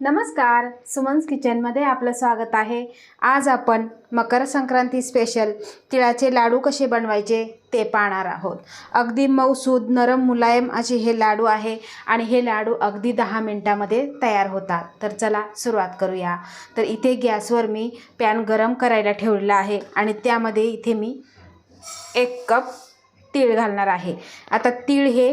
नमस्कार सुमन्स किचनमध्ये आपलं स्वागत आहे. आज आपण मकर संक्रांती स्पेशल तिळाचे लाडू कसे बनवायचे ते पाहणार आहोत. अगदी मऊसूद नरम मुलायम असे हे लाडू आहे आणि हे लाडू अगदी दहा मिनटामध्ये तयार होतात. तर चला सुरुवात करूया. तर इथे गॅसवर मी पॅन गरम करायला ठेवलेला आहे आणि त्यामध्ये इथे मी एक कप तीळ घालणार आहे. आता तीळ हे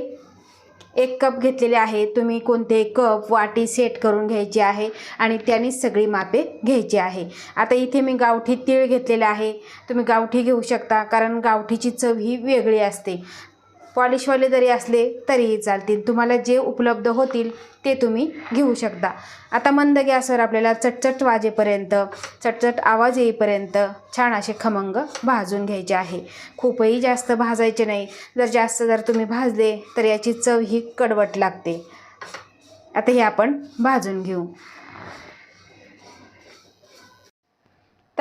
एक कप घेतलेले आहे. तुम्ही कोणते कप वाटी सेट करून घ्यायची आहे आणि त्याने सगळी मापे घ्यायची आहे. आता इथे मी गावठी तीळ घेतलेले आहे. तुम्ही गावठी घेऊ शकता कारण गावठीची चव ही वेगळी असते. पॉलिशवाले जरी असले तरीही चालतील. तुम्हाला जे उपलब्ध होतील ते तुम्ही घेऊ शकता. आता मंद गॅसवर आपल्याला चटचट वाजेपर्यंत चटचट आवाज येईपर्यंत छान असे खमंग भाजून घ्यायचे आहे. खूपही जास्त भाजायचे नाही. जर जास्त जर तुम्ही भाजले तर याची चव ही कडवट लागते. आता हे आपण भाजून घेऊ.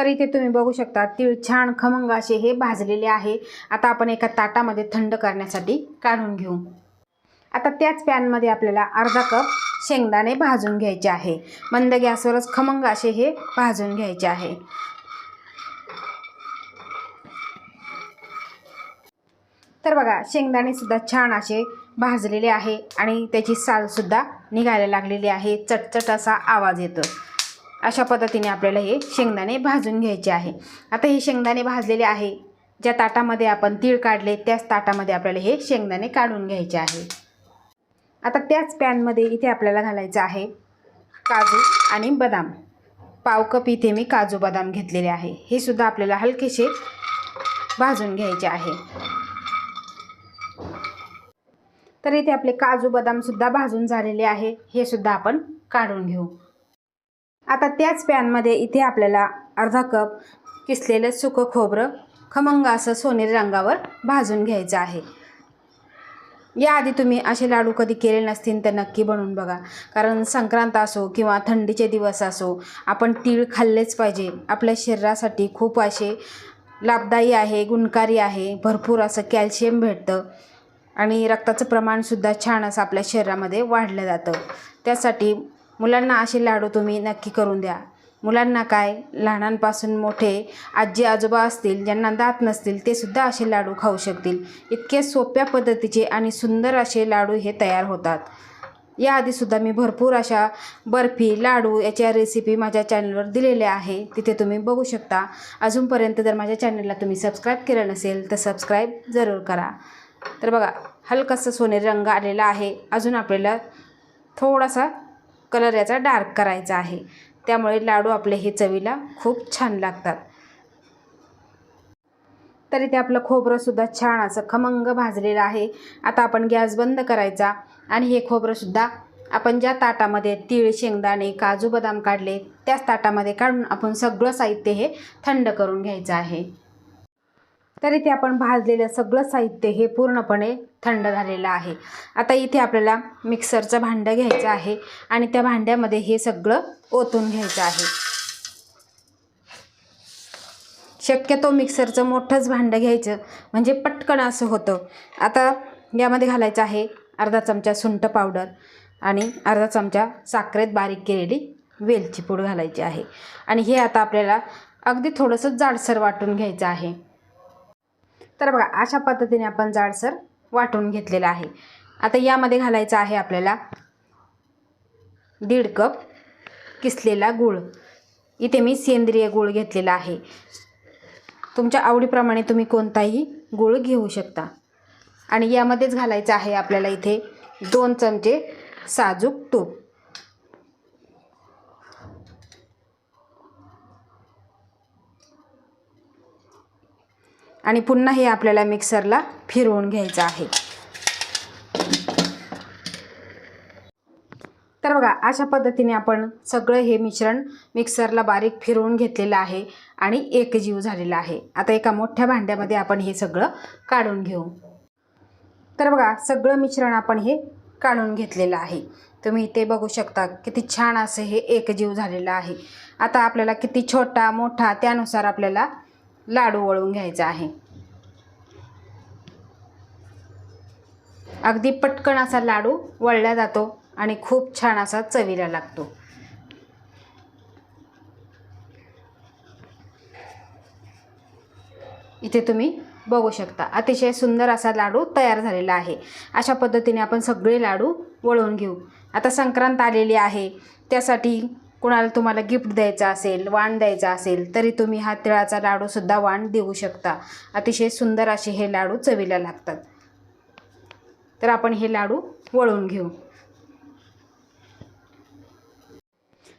तर इथे तुम्ही बघू शकता तीळ छान खमंग असे हे भाजलेले आहे. आता आपण एका ताटामध्ये थंड करण्यासाठी काढून घेऊ. आता त्याच पॅनमध्ये आपल्याला अर्धा कप शेंगदाणे भाजून घ्यायचे आहे. मंद गॅसवरच खमंग असे हे भाजून घ्यायचे आहे. तर बघा शेंगदाणे सुद्धा छान असे भाजलेले आहे आणि त्याची सालसुद्धा निघायला लागलेली आहे. चटचट असा आवाज येतो. अशा पद्धतीने आपल्याला हे शेंगदाणे भाजून घ्यायचे आहे. आता हे शेंगदाणे भाजलेले आहे. ज्या ताटामध्ये आपण तीळ काढले त्याच ताटामध्ये आपल्याला हे शेंगदाणे काढून घ्यायचे आहे. आता त्याच पॅनमध्ये इथे आपल्याला घालायचं आहे काजू आणि बदाम. पाव कप इथे मी काजू बदाम घेतलेले आहे. हे सुद्धा आपल्याला हलकेसे भाजून घ्यायचे आहे. तर इथे आपले काजू बदामसुद्धा भाजून झालेले आहे. हे सुद्धा आपण काढून घेऊ. आता त्याच पॅनमध्ये इथे आपल्याला अर्धा कप किसलेलं सुकं खोबरं खमंग असं सोनेरी रंगावर भाजून घ्यायचं आहे. याआधी तुम्ही असे लाडू कधी केले नसतील तर नक्की बनवून बघा. कारण संक्रांत असो किंवा थंडीचे दिवस असो आपण तीळ खाल्लेच पाहिजे. आपल्या शरीरासाठी खूप असे लाभदायी आहे गुणकारी आहे भरपूर असं कॅल्शियम भेटतं आणि रक्ताचं प्रमाणसुद्धा छान असं आपल्या शरीरामध्ये वाढलं जातं. त्यासाठी मुलांना असे लाडू तुम्ही नक्की करून द्या. मुलांना काय? लहानांपासून मोठे आजी आजोबा असतील ज्यांना दात नसतील ते सुद्धा असे लाडू खाऊ शकतील. इतके सोप्या पद्धतीचे आणि सुंदर असे लाडू हे तयार होतात. याआधीसुद्धा मी भरपूर अशा बर्फी लाडू याच्या रेसिपी माझ्या चॅनलवर दिलेल्या आहे. तिथे तुम्ही बघू शकता. अजूनपर्यंत जर माझ्या चॅनलला तुम्ही सबस्क्राईब केलं नसेल तर सबस्क्राईब जरूर करा. तर बघा हलकासा सोनेरी रंग आलेला आहे. अजून आपल्याला थोडासा कलर याचा डार्क करायचा आहे. त्यामुळे लाडू आपले हे चवीला खूप छान लागतात. तरी ते आपलं खोबरंसुद्धा छान असं खमंग भाजलेलं आहे. आता आपण गॅस बंद करायचा आणि हे खोबरंसुद्धा आपण ज्या ताटामध्ये तीळ शेंगदाणे काजू बदाम काढले त्याच ताटामध्ये काढून आपण सगळं साहित्य हे थंड करून घ्यायचं आहे. तरी ते आपण भाजलेलं सगळं साहित्य हे पूर्णपणे थंड झालेलं आहे. आता इथे आपल्याला मिक्सरचं भांडं घ्यायचं आहे आणि त्या भांड्यामध्ये हे सगळं ओतून घ्यायचं आहे. शक्यतो मिक्सरचं मोठंच भांडं घ्यायचं म्हणजे पटकन असं होतं. आता यामध्ये घालायचं आहे अर्धा चमचा सुंठ पावडर आणि अर्धा चमचा साखरेत बारीक केलेली वेलची पूड घालायची आहे. आणि हे आता आपल्याला अगदी थोडंसं जाडसर वाटून घ्यायचं आहे. तर बघा अशा पद्धतीने आपण जाडसर वाटून घेतलेलं आहे. आता यामध्ये घालायचं आहे आपल्याला दीड कप किसलेला गूळ. इथे मी सेंद्रिय गूळ घेतलेला आहे. तुमच्या आवडीप्रमाणे तुम्ही कोणताही गूळ घेऊ शकता. आणि यामध्येच घालायचं आहे आपल्याला इथे दोन चमचे साजूक तूप. आणि पुन्हा हे आपल्याला मिक्सरला फिरवून घ्यायचं आहे. तर बघा अशा पद्धतीने आपण सगळं हे मिश्रण मिक्सरला बारीक फिरवून घेतलेलं आहे आणि एकजीव झालेला आहे. आता एका मोठ्या भांड्यामध्ये आपण हे सगळं काढून घेऊ. तर बघा सगळं मिश्रण आपण हे काढून घेतलेलं आहे. तुम्ही ते बघू शकता किती छान असं हे एकजीव झालेलं आहे. आता आपल्याला किती छोटा मोठा त्यानुसार आपल्याला लाडू वळून घ्यायचा आहे. अगदी पटकन असा लाडू वळला जातो आणि खूप छान असा चवीला लागतो. इथे तुम्ही बघू शकता अतिशय सुंदर असा लाडू तयार झालेला आहे. अशा पद्धतीने आपण सगळे लाडू वळवून घेऊ. आता संक्रांत आलेली आहे त्यासाठी कुणाला तुम्हाला गिफ्ट द्यायचा असेल वाण द्यायचा असेल तरी तुम्ही हा तिळाचा लाडूसुद्धा वाण देऊ शकता. अतिशय सुंदर असे हे लाडू चवीला लागतात. तर आपण हे लाडू वळून घेऊ.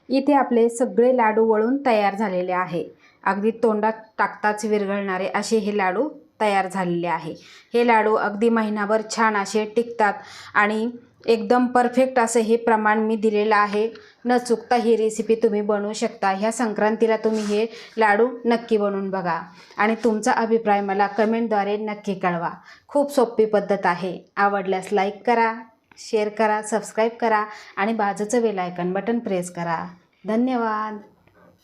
इथे आपले सगळे लाडू वळून तयार झालेले आहे. अगदी तोंडात टाकताच विरघळणारे असे हे लाडू तयार झालेले आहे. हे लाडू अगदी महिनाभर छान असे टिकतात आणि एकदम परफेक्ट असं हे प्रमाण मी दिलेलं आहे. न चुकता ही रेसिपी तुम्ही बनवू शकता. ह्या संक्रांतीला तुम्ही हे लाडू नक्की बनवून बघा. आणि तुमचा अभिप्राय मला कमेंटद्वारे नक्की कळवा. खूप सोपी पद्धत आहे. आवडल्यास लाईक करा शेअर करा सबस्क्राईब करा आणि बाजूचं वेलायकन आयकन बटन प्रेस करा. धन्यवाद.